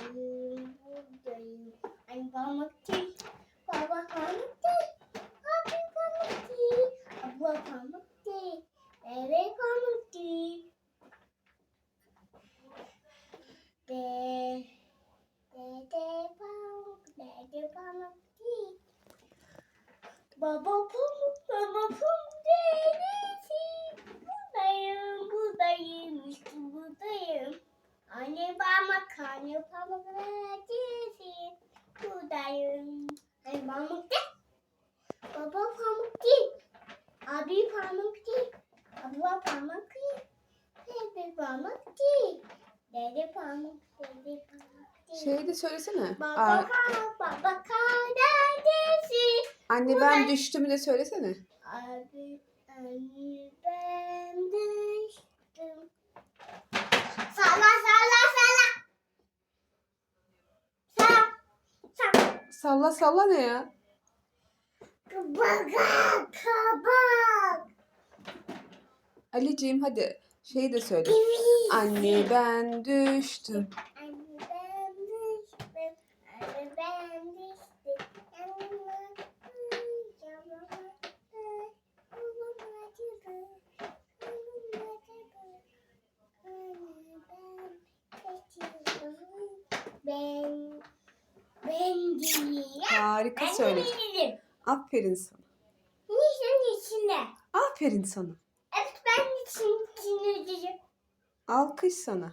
buradayım. Ay baba değil, abi pamuk değil, abla pamuk değil, bebe pamuk değil. De, dede. Baba pamuk, baba pamuk dedesi. Buradayım, buradayım, işte buradayım. Anne pamuk, anne pamuk dedesi. Buradayım. Anne pamuk de. Baba pamuk değil. Abi pamuk değil. Abla pamuk değil. Bebe pamuk değil. Dede pamuk, dede pamuk değil. De söylesene. Baba Aa, pamuk, baba karadesi. anne ben düştümü de söylesene. Abi anne ben düştüm. Salla salla salla. Salla. Salla. Salla ne ya? Kabak kabak. Ali'ciğim hadi şey de söyle. Anne ben düştüm. Anne ben düştüm. Anne ben düştüm. Yanıma yanıma babam acıdı. Babam acıdı. Anne ben kaçırdım. Ben Harika Ben söyledin. Aferin sana. Niçin içinde? Aferin sana. Evet ben için içinde diyeceğim. Alkış sana.